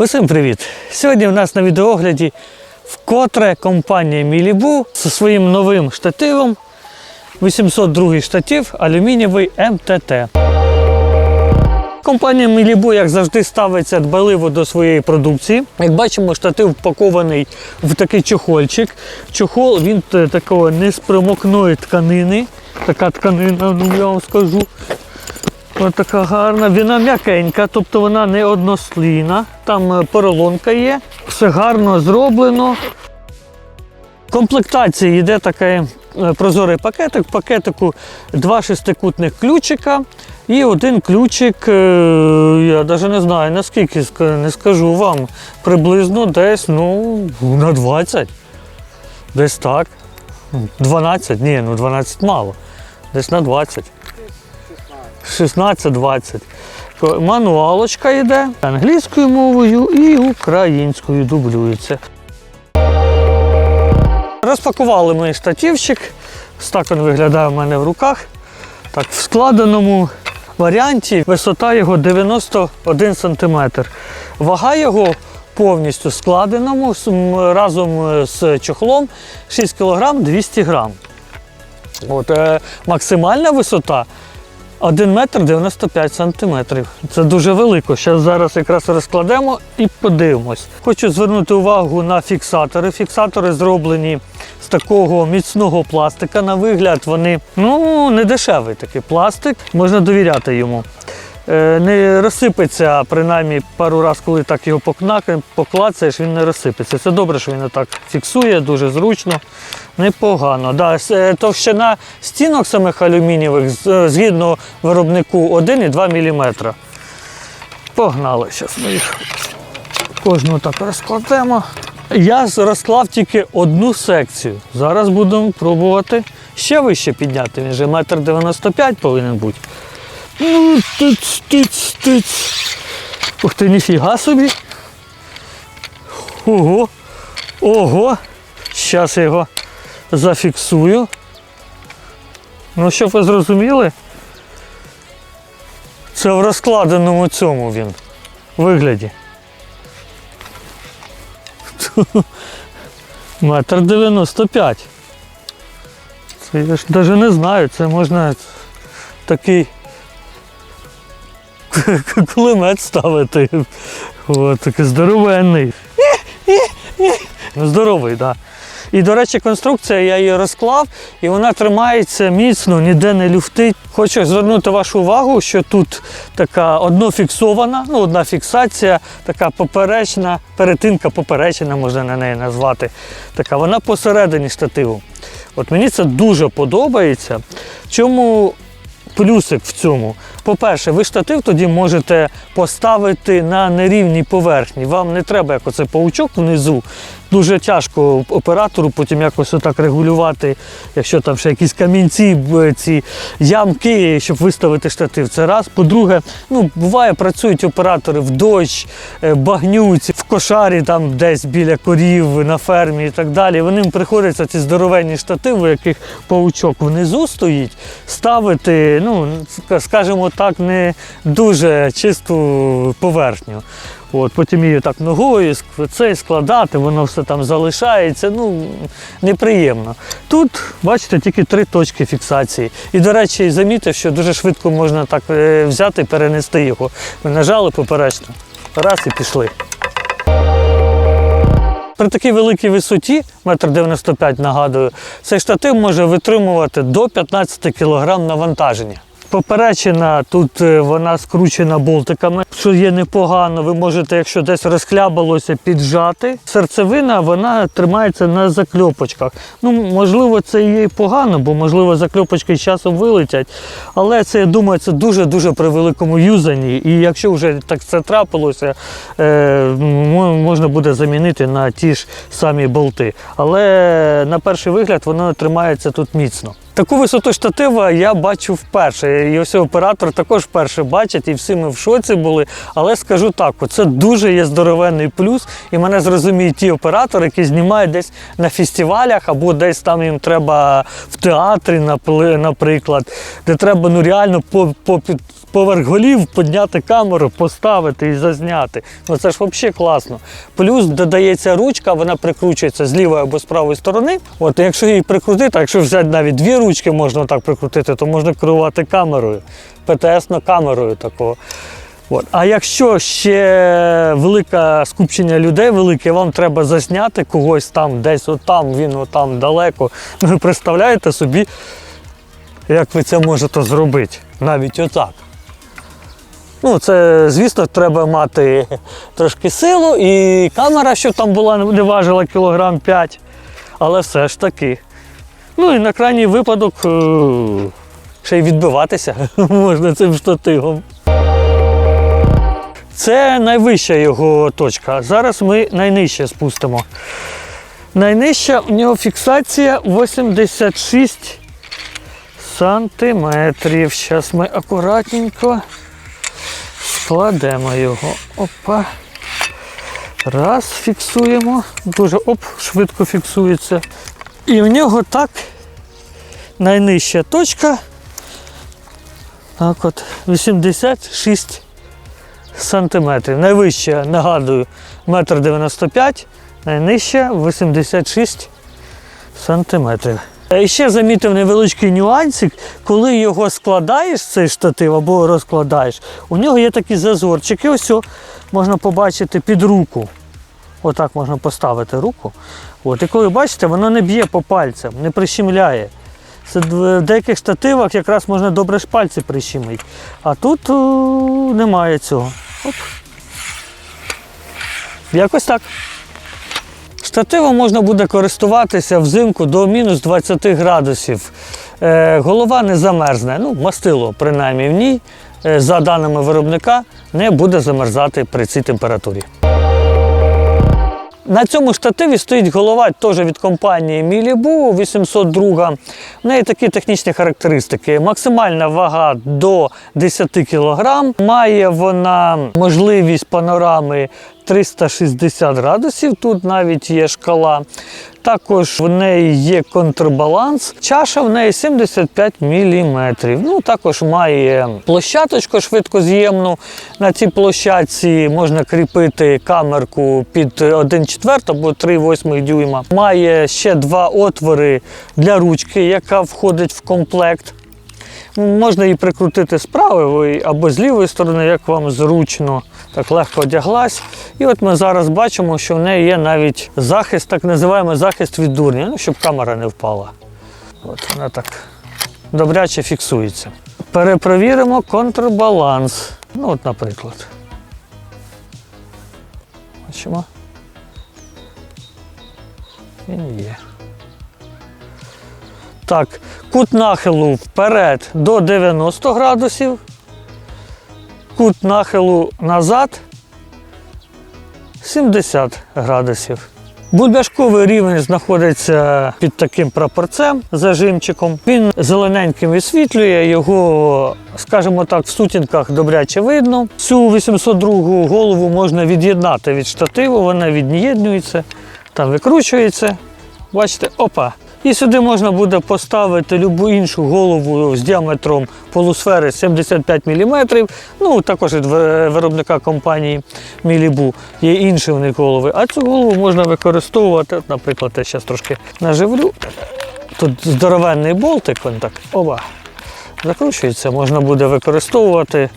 Усім привіт! Сьогодні в нас на відеогляді вкотре компанія Мілібу зі своїм новим штативом 802 штатив алюмінієвий МТТ. Компанія Мілібу, як завжди, ставиться дбаливо до своєї продукції. Як бачимо, штатив впакований в такий чохольчик. Чохол він т- такої неспромокної тканини. Така тканина, ну я вам скажу. Ось така гарна. Вона м'якенька, тобто вона не однослійна. Там е, поролонка є. Все гарно зроблено. В комплектації йде такий е, прозорий пакетик. В пакетику два шестикутних ключика і один ключик, е, я навіть не знаю наскільки не скажу вам, приблизно десь ну, на 20. Десь так. 12? Ні, ну 12 мало. Десь на 20. 16-20. Мануалочка йде англійською мовою і українською дублюється. Розпакували ми штативчик. Ось так він виглядає в мене в руках. Так, в складеному варіанті висота його 91 см. Вага його повністю складеному разом з чохлом 6 кг 200 г. От, е, максимальна висота 1 метр 95 сантиметрів. Це дуже велико. Ще зараз якраз розкладемо і подивимось. Хочу звернути увагу на фіксатори. Фіксатори зроблені з такого міцного пластика. На вигляд вони ну не дешевий такий пластик, можна довіряти йому. Е, Не розсипеться, принаймні пару разів, коли так його поклацаєш, він не розсипеться. Це добре, що він так фіксує, дуже зручно, непогано. Да, е, товщина стінок самих алюмінієвих е, згідно виробнику 1,2 мм. Погнали зараз ми їх. Кожну так розкладемо. Я розклав тільки одну секцію. Зараз будемо пробувати ще вище підняти. Він же метр 95 повинен бути. Ну, тиць, тиць, тиць. Ух ти, ніфіга собі. Ого. Ого. Зараз я його зафіксую. Ну, щоб ви зрозуміли, це в розкладеному цьому він вигляді. Метр дев'яносто п'ять. Це я ж навіть не знаю, це можна такий кулемет ставити. От, такий здоровенний. Ну, здоровий, так. Да. І, до речі, конструкція, я її розклав, і вона тримається міцно, ніде не люфтить. Хочу звернути вашу увагу, що тут така однофіксована, ну, одна фіксація, така поперечна, перетинка поперечина, можна на неї назвати. Така, вона посередині штативу. От мені це дуже подобається. Чому плюсик в цьому? По-перше, ви штатив тоді можете поставити на нерівній поверхні. Вам не треба як оцей паучок внизу. Дуже тяжко оператору потім якось отак регулювати, якщо там ще якісь камінці, ці ямки, щоб виставити штатив. Це раз. По-друге, ну буває, працюють оператори в дощ, е, багнюці, в кошарі, там десь біля корів, на фермі і так далі. Вони приходиться ці здоровенні штативи, яких паучок внизу стоїть, ставити, ну, скажімо так, не дуже чисту поверхню. От, потім її так ногою цей складати, воно все там залишається. Ну, неприємно. Тут, бачите, тільки три точки фіксації. І, до речі, замітив, що дуже швидко можна так е, взяти і перенести його. Ви нажали поперечно. Раз і пішли. При такій великій висоті, 1,95 м нагадую, цей штатив може витримувати до 15 кг навантаження. Поперечина тут е, вона скручена болтиками, що є непогано. Ви можете, якщо десь розхлябалося, піджати. Серцевина вона тримається на закльопочках. Ну, можливо, це є погано, бо можливо закльопочки з часом вилетять. Але це, я думаю, це дуже-дуже при великому юзанні. І якщо вже так це трапилося, е, можна буде замінити на ті ж самі болти. Але на перший вигляд воно тримається тут міцно. Таку висоту штатива я бачу вперше. І ось оператор також вперше бачить, і всі ми в шоці були. Але скажу так, це дуже є здоровенний плюс, і мене зрозуміють ті оператори, які знімають десь на фестивалях або десь там їм треба в театрі, наприклад, де треба ну реально по, по, поверх голів підняти камеру, поставити і зазняти. Ну це ж взагалі класно. Плюс додається ручка, вона прикручується з лівої або з правої сторони. От якщо її прикрутити, а якщо взяти навіть дві ручки, можна так прикрутити, то можна керувати камерою, ПТС-на камерою такого. От. А якщо ще велике скупчення людей, велике, вам треба засняти когось там, десь отам, він отам далеко. Ну, ви представляєте собі, як ви це можете зробити? Навіть отак. Ну, це, звісно, треба мати трошки силу і камера, щоб там була, не важила кілограм 5. Але все ж таки. Ну і на крайній випадок е, ще й відбиватися можна цим штативом. Це найвища його точка. Зараз ми найнижче спустимо. Найнижча у нього фіксація 86 сантиметрів. Зараз ми акуратненько складемо його. Опа. Раз, фіксуємо. Дуже оп, швидко фіксується. І в нього так найнижча точка. Так от 86 сантиметрів. Найвища, нагадую, 1,95 м, найнижча 86 сантиметрів. І ще замітив невеличкий нюансик, коли його складаєш, цей штатив або розкладаєш, у нього є такі зазорчики, ось можна побачити під руку. Отак можна поставити руку. От, і коли бачите, воно не б'є по пальцям, не прищемляє. Це в деяких штативах якраз можна добре ж пальці прищемити. А тут о, немає цього. Оп. Якось так. Штативом можна буде користуватися взимку до мінус 20 градусів. Е, голова не замерзне. Ну, мастило, принаймні в ній, е, за даними виробника, не буде замерзати при цій температурі. На цьому штативі стоїть голова теж від компанії Мілібу 802. В неї такі технічні характеристики. Максимальна вага до 10 кг. Має вона можливість панорами 360 градусів. Тут навіть є шкала. Також в неї є контрбаланс. Чаша в неї 75 мм. Ну, також має площадочку швидкоз'ємну. На цій площадці можна кріпити камерку під 1,4 або 3,8 дюйма. Має ще два отвори для ручки, яка входить в комплект. Можна її прикрутити з правої або з лівої сторони, як вам зручно. Так легко одяглась. І от ми зараз бачимо, що в неї є навіть захист, так називаємо захист від дурня, ну, щоб камера не впала. От вона так добряче фіксується. Перепровіримо контрбаланс. Ну, от, наприклад. Бачимо. Він є. Так, кут нахилу вперед до 90 градусів, кут нахилу назад 70 градусів. Бульбашковий рівень знаходиться під таким прапорцем зажимчиком. Він зелененьким висвітлює, його, скажімо так, в сутінках добряче видно. Цю 802 голову можна від'єднати від штативу, вона від'єднується, там викручується. Бачите, опа. І сюди можна буде поставити любу іншу голову з діаметром полусфери 75 мм. Ну, також від виробника компанії Мілібу є інші у них голови. А цю голову можна використовувати, наприклад, я зараз трошки наживлю. Тут здоровенний болтик, він так оба закручується, можна буде використовувати.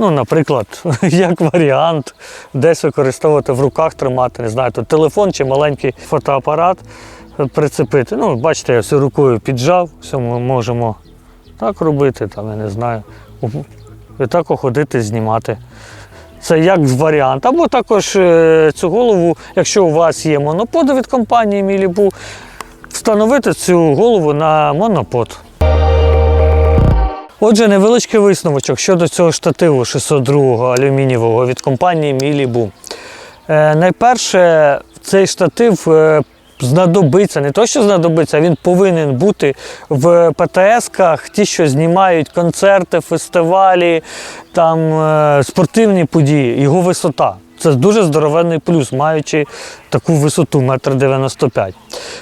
Ну, наприклад, як варіант, десь використовувати в руках тримати, не знаю, тут телефон чи маленький фотоапарат прицепити. Ну, бачите, я всю рукою піджав, все ми можемо так робити, там, я не знаю. І так ходити, знімати. Це як варіант. Або також е, цю голову, якщо у вас є монопод від компанії Мілібу, встановити цю голову на монопод. Отже, невеличкий висновочок щодо цього штативу 602 алюмінієвого від компанії Мілібу. Е, найперше, цей штатив е, знадобиться, не то, що знадобиться, він повинен бути в ПТС-ках, ті, що знімають концерти, фестивалі, там е, спортивні події, його висота. Це дуже здоровенний плюс, маючи таку висоту 1,95 м.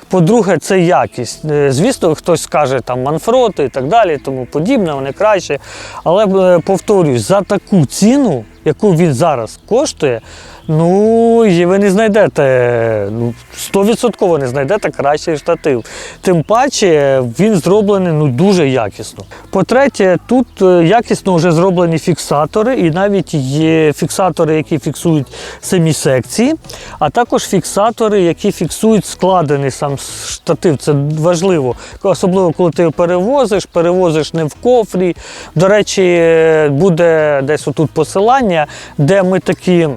По-друге, це якість. Е, Звісно, хтось скаже там манфроти і так далі, тому подібне, вони краще. Але е, повторюсь, за таку ціну, яку він зараз коштує, ну і ви не знайдете, ну, 100% не знайдете кращий штатив. Тим паче він зроблений ну, дуже якісно. По-третє, тут е, якісно вже зроблені фіксатори, і навіть є фіксатори, які фіксують самі секції, а також фіксатори, які фіксують складений сам штатив. Це важливо, особливо коли ти перевозиш, перевозиш не в кофрі. До речі, е, буде десь отут посилання, де ми такі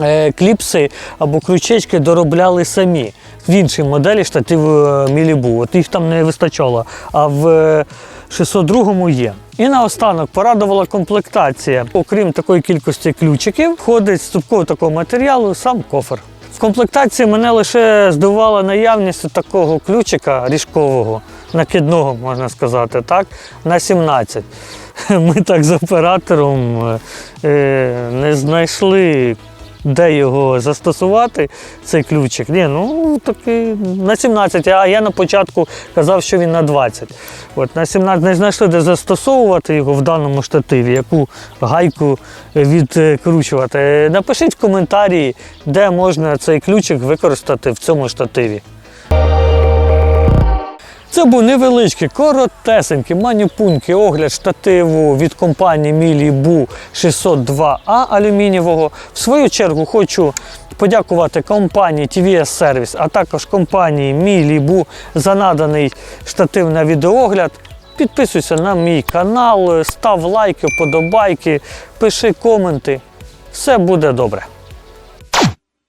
е, кліпси або крючечки доробляли самі. В іншій моделі штатив е, Мілібу. От їх там не вистачало, а в е, 602 є. І наостанок порадувала комплектація. Окрім такої кількості ключиків, входить з цупкового такого матеріалу сам кофр. В комплектації мене лише здивувала наявність такого ключика ріжкового, накидного, можна сказати, так, на 17. Ми так з оператором е, не знайшли, де його застосувати, цей ключик. Ні, ну такий на 17, а я на початку казав, що він на 20. От, на 17 не знайшли, де застосовувати його в даному штативі, яку гайку відкручувати. Напишіть в коментарі, де можна цей ключик використати в цьому штативі. Це був невеличкий, коротесенький, манюпунький огляд штативу від компанії Мілібу 602А алюмінієвого. В свою чергу хочу подякувати компанії TVS Service, а також компанії Мілібу за наданий штатив на відеогляд. Підписуйся на мій канал, став лайки, вподобайки, пиши коменти. Все буде добре.